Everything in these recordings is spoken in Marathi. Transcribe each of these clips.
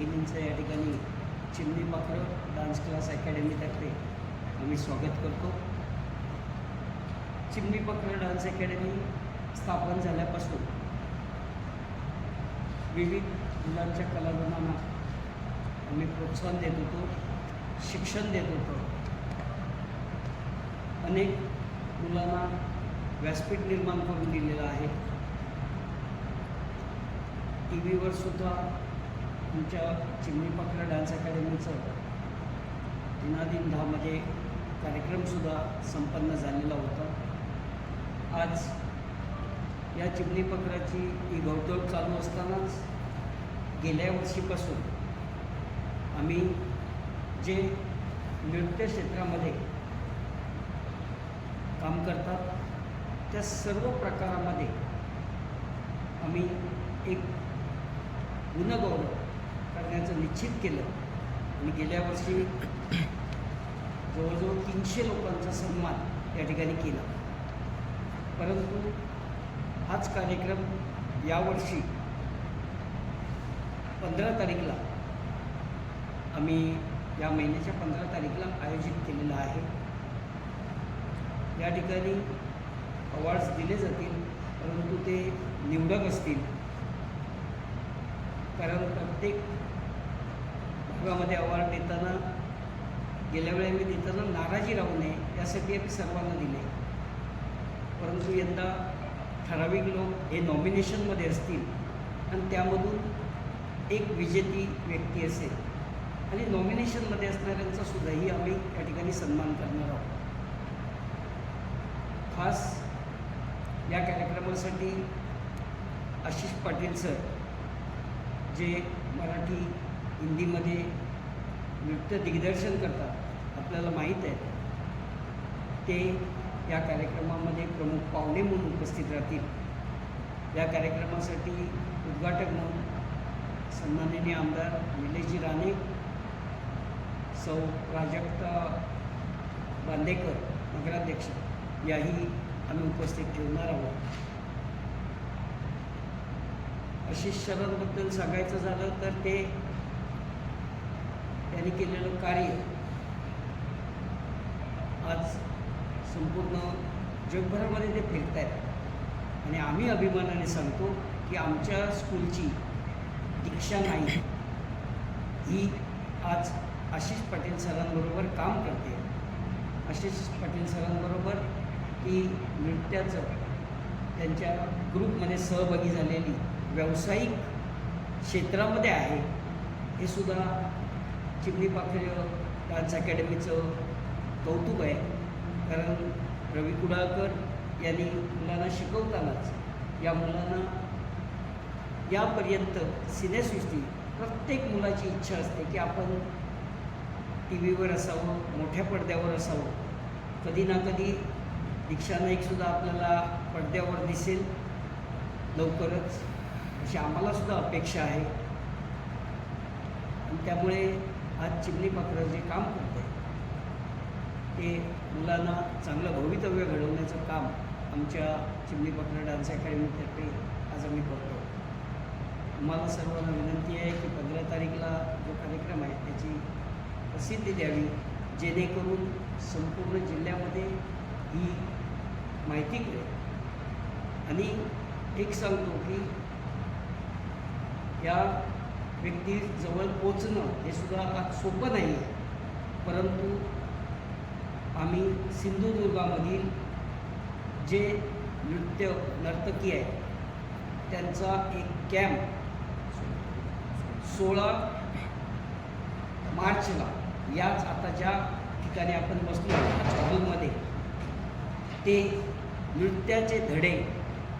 भगिनींचं या ठिकाणी चिमणी पाखरं डान्स क्लास अकॅडमीतर्फे आम्ही स्वागत करतो. चिमणी पाखरं डान्स अकॅडमी स्थापन झाल्यापासून विविध मुलांच्या कलागुणांना आम्ही प्रोत्साहन देत होतो शिक्षण देत होतो. अनेक मुलांना व्यासपीठ निर्माण करून दिलेलं आहे. टी व्हीवर सुद्धा आमच्या चिमणी पाखरं डान्स अकॅडमीचं दिनादिन दहामध्ये कार्यक्रमसुद्धा संपन्न झालेला होता. आज या चिमणी पकडाची ही घौटोळ चालू असतानाच गेल्या वर्षीपासून आम्ही जे नृत्य क्षेत्रामध्ये काम करतात त्या सर्व प्रकारामध्ये आम्ही एक गुणगौरव करण्याचं निश्चित केलं. आणि गेल्या वर्षी जवळजवळ तीनशे लोकांचा सन्मान या ठिकाणी केला. परंतु हाच कार्यक्रम यावर्षी पंधरा तारीखला आम्ही या महिन्याच्या पंधरा तारीखला आयोजित केलेला आहे. या ठिकाणी अवॉर्ड्स दिले जातील परंतु ते निवडक असतील. कारण प्रत्येक भागामध्ये अवॉर्ड देताना गेल्या वेळेला मी देताना नाराजी राहू नये यासाठी आम्ही सर्वांना दिले. परंतु यंदा ठराविक लोक हे नॉमिनेशनमध्ये असतील आणि त्यामधून एक विजेती व्यक्ती असेल. आणि नॉमिनेशनमध्ये असणाऱ्यांचा सुद्धाही आम्ही या ठिकाणी सन्मान करणार आहोत. खास या कार्यक्रमासाठी आशिष पाटील सर जे मराठी हिंदीमध्ये नृत्य दिग्दर्शन करतात आपल्याला माहीत आहे. ते या कार्यक्रमामध्ये प्रमुख पाहुणे म्हणून उपस्थित राहतील. या कार्यक्रमासाठी उद्घाटक म्हणून सन्माननीय आमदार निलेशजी राणे सौ प्राजक्ता बांदेकर नगराध्यक्ष याही आम्ही उपस्थित ठेवणार आहोत. आशिष सरांबद्दल सांगायचं झालं तर ते त्यांनी केलेलं कार्य आज संपूर्ण जगभरामध्ये ते फिरत आहेत आणि आम्ही अभिमानाने सांगतो की आमच्या स्कूलची दीक्षा नाही. ही आज आशिष पाटील सरांबरोबर काम करते. आशिष पाटील सरांबरोबर ही नृत्याचं त्यांच्या ग्रुपमध्ये सहभागी झालेली व्यावसायिक क्षेत्रामध्ये आहे. हे सुद्धा चिमणी पाखरे डान्स अकॅडमीचं कौतुक आहे. कारण रवी कुडाळकर यांनी मुलांना शिकवतानाच या मुलांना यापर्यंत सिनेसृष्टी प्रत्येक मुलाची इच्छा असते की आपण टी व्हीवर असावं मोठ्या पडद्यावर असावं. कधी ना कधी दीक्षा नाईकसुद्धा आपल्याला पडद्यावर दिसेल. लवकरच अशी आम्हालासुद्धा अपेक्षा आहे. आणि त्यामुळे आज चिमणी पाखरं जे काम करते आहे ते मुलांना चांगलं भवितव्य घडवण्याचं काम आमच्या चिमणी पाखरं डान्स अकॅडमीतर्फे आज आम्ही करतो. मला सर्वांना विनंती आहे की पंधरा तारीखला जो कार्यक्रम आहे त्याची प्रसिद्धी द्यावी जेणेकरून संपूर्ण जिल्ह्यामध्ये ही माहिती मिळेल. आणि एक सांगतो की या व्यक्तीजवळ पोचणं हे सुद्धा आज सोपं नाही आहे. परंतु आम्ही सिंधुदुर्गामधील जे नृत्य नर्तकी आहे त्यांचा एक कॅम्प सोळा मार्चला याच आता ज्या ठिकाणी आपण बसलो हॉलमध्ये ते नृत्याचे धडे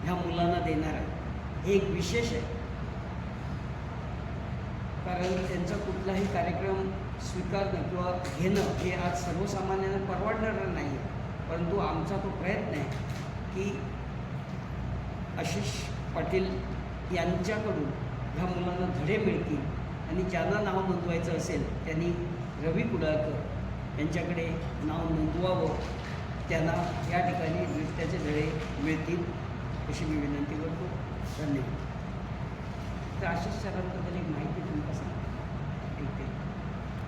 ह्या मुलांना देणार आहे हे एक विशेष आहे. कारण त्यांचा कुठलाही कार्यक्रम स्वीकारणं किंवा घेणं हे आज सर्वसामान्यांना परवडणारं नाही. आहे परंतु आमचा तो प्रयत्न आहे की आशिष पाटील यांच्याकडून ह्या मुलांना धडे मिळतील आणि ज्यांना नाव नोंदवायचं असेल त्यांनी रवी कुडाळकर यांच्याकडे नाव नोंदवावं. त्यांना या ठिकाणी नृत्याचे धडे मिळतील अशी मी विनंती करतो. धन्यवाद. तर आशिष सरांबद्दल एक माहिती तुम्हाला सांगा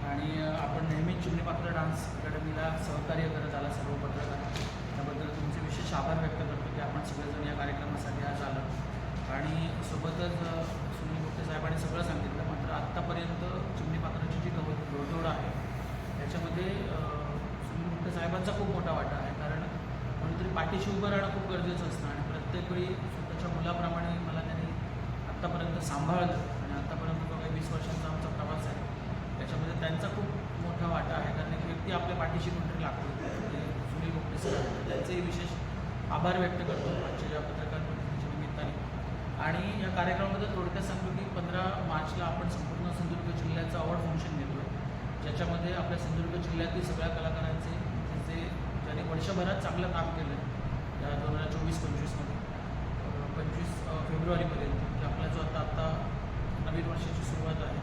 आणि आपण नेहमी चिमणी पात्र डान्स अकॅडमीला सहकार्य करत आला सर्व पत्रकार. त्याबद्दल तुमचे विशेष आभार व्यक्त करतो की आपण सगळेजण या कार्यक्रमासाठी आज आलं. आणि सोबतच सुनील गुप्ते साहेबांनी सगळं सांगितलं मात्र आत्तापर्यंत चिमणी पात्राची जी गव घोडदौड आहे त्याच्यामध्ये सुनील गुप्ते साहेबांचा खूप मोठा वाटा आहे. कारण कोणीतरी पाठीशी उभं राहणं खूप गरजेचं असतं आणि प्रत्येक वेळी स्वतःच्या मुलाप्रमाणे मला आत्तापर्यंत सांभाळलं आणि आत्तापर्यंत जो काही वीस वर्षांचा आमचा प्रवास आहे त्याच्यामध्ये त्यांचा खूप मोठा वाटा आहे. कारण एक व्यक्ती आपल्या पाठीशी कुठेतरी लागतो. सुनील गोपटे सर त्यांचेही विशेष आभार व्यक्त करतो आजच्या ज्या पत्रकार परिषदेच्या निमित्ताने. आणि या कार्यक्रमामध्ये थोडक्यात सांगतो की पंधरा मार्चला आपण संपूर्ण सिंधुदुर्ग जिल्ह्याचं अवॉर्ड फंक्शन घेतो ज्याच्यामध्ये आपल्या सिंधुदुर्ग जिल्ह्यातील सगळ्या कलाकारांचे जे ज्यांनी वर्षभरात चांगलं काम केलं या दोन हजार चोवीस पंचवीसमध्ये. पंचवीस फेब्रुवारीपर्यंत म्हणजे आपला जो आता आत्ता नवीन वर्षाची सुरुवात आहे.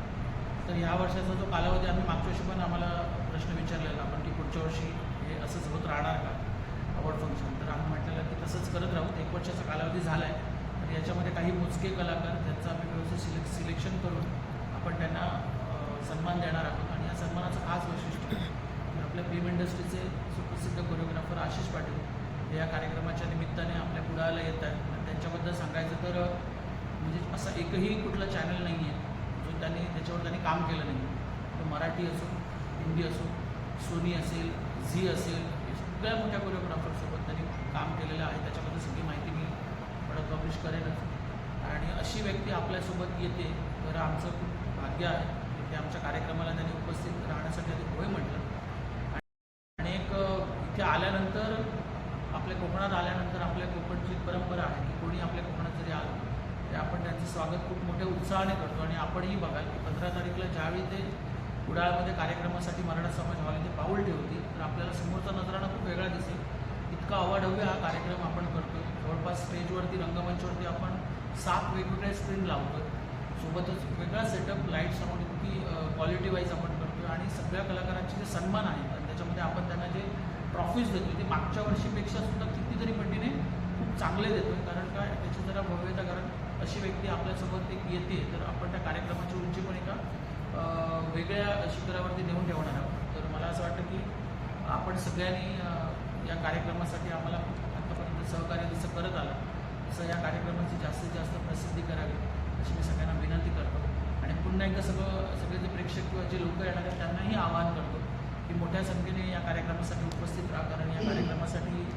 तर ह्या वर्षाचा जो कालावधी आम्ही मागच्या वर्षी पण आम्हाला प्रश्न विचारलेला आपण की पुढच्या वर्षी हे असंच होत राहणार का? अवॉर्ड फंक्शन तर आम्ही म्हटलेलं की तसंच करत राहू. एक वर्षाचा कालावधी झाला आहे तर याच्यामध्ये काही मोजके कलाकार त्यांचं आम्ही व्यवस्थित सिले सिलेक्शन करून आपण त्यांना सन्मान देणार आहोत. आणि या सन्मानाचं खास वैशिष्ट्य की आपल्या फिल्म इंडस्ट्रीचे सुप्रसिद्ध कोरिओग्राफर आशिष पाटील हे या कार्यक्रमाच्या निमित्ताने आपल्या पुढाला येत आहेत. त्यांच्याबद्दल सांगायचं तर म्हणजे असा एकही कुठला चॅनल नाही आहे जो त्यांनी त्याच्यावर त्यांनी काम केलं नाही तो मराठी असो हिंदी असो सोनी असेल झी असेल हे सगळ्या मोठ्या कोरिओग्राफरसोबत त्यांनी काम केलेलं आहे. त्याच्याबद्दल सगळी माहिती मी परत पब्लिश करेनच. आणि अशी व्यक्ती आपल्यासोबत येते तर आमचं खूप भाग्य आहे. की आमच्या कार्यक्रमाला त्यांनी उपस्थित राहण्यासाठी आधी होय म्हटलं. आणि एक इथे आल्यानंतर आपल्या कोकणात आल्यानंतर आपल्या कोकणची एक परंपरा आहे की कोणी आपल्या कोकणात जरी आलं तरी आपण त्यांचं स्वागत खूप मोठ्या उत्साहाने करतो. आणि आपणही बघाल की पंधरा तारीखला ज्यावेळी ते कुडाळमध्ये कार्यक्रमासाठी मराठा समाज हॉल ते पाऊल ठेवतील तर आपल्याला समोरचा नजराणा खूप वेगळा दिसेल. इतका अवाढव्य हा कार्यक्रम आपण करतो जवळपास स्टेजवरती रंगमंचवरती आपण सात वेगवेगळ्या स्क्रीन लावतो सोबतच वेगळा सेटअप लाइट आपण इतकी क्वालिटी वाईज आपण करतो आणि सगळ्या कलाकारांचे जे सन्मान आहेत आणि त्याच्यामध्ये आपण त्यांना जे ट्रॉफीज देतो ते मागच्या वर्षीपेक्षा सुद्धा कितीतरी पटीने खूप चांगले देतो कारण काय? त्याची जरा भव्यता कारण अशी व्यक्ती आपल्यासोबत एक येते तर आपण त्या कार्यक्रमाची उंची पण एका वेगळ्या शिखरावरती नेऊन ठेवणार आहोत. तर मला असं वाटतं की आपण सगळ्यांनी या कार्यक्रमासाठी आम्हाला आतापर्यंत सहकार्य जसं करत आलं तसं या कार्यक्रमाची जास्तीत जास्त प्रसिद्धी करावी अशी मी सगळ्यांना विनंती करतो. आणि पुन्हा एकदा सगळं सगळे जे प्रेक्षक किंवा जे लोक येणार आहेत त्यांनाही आवाहन करतो की मोठ्या संख्येने या कार्यक्रमासाठी उपस्थित राहा कारण या कार्यक्रमासाठी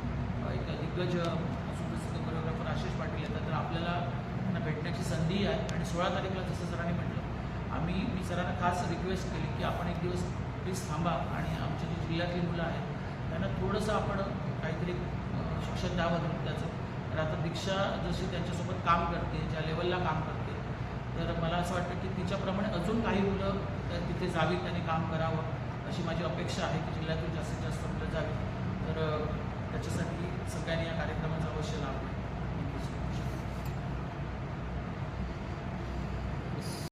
एक दिग्गज आशिष पाटील येतात तर आपल्याला त्यांना भेटण्याची संधी आहे. आणि सोळा तारीखला जसं सरांनी म्हटलं आम्ही मी सरांना खास रिक्वेस्ट केली की आपण एक दिवस प्लीज थांबा आणि आमची जी जिल्ह्यातली मुलं आहेत त्यांना थोडंसं आपण काहीतरी शिक्षण द्यावं त्याचं. तर आता दीक्षा जशी त्यांच्यासोबत काम करते ज्या लेवलला काम करते तर मला असं वाटतं की तिच्याप्रमाणे अजून काही मुलं तिथे जावीत त्यांनी काम करावं अशी माझी अपेक्षा आहे की जिल्ह्यातून जास्तीत जास्त मुलं जावी तर त्याच्यासाठी सगळ्यांनी या कार्यक्रमाचा अवश्य लाभ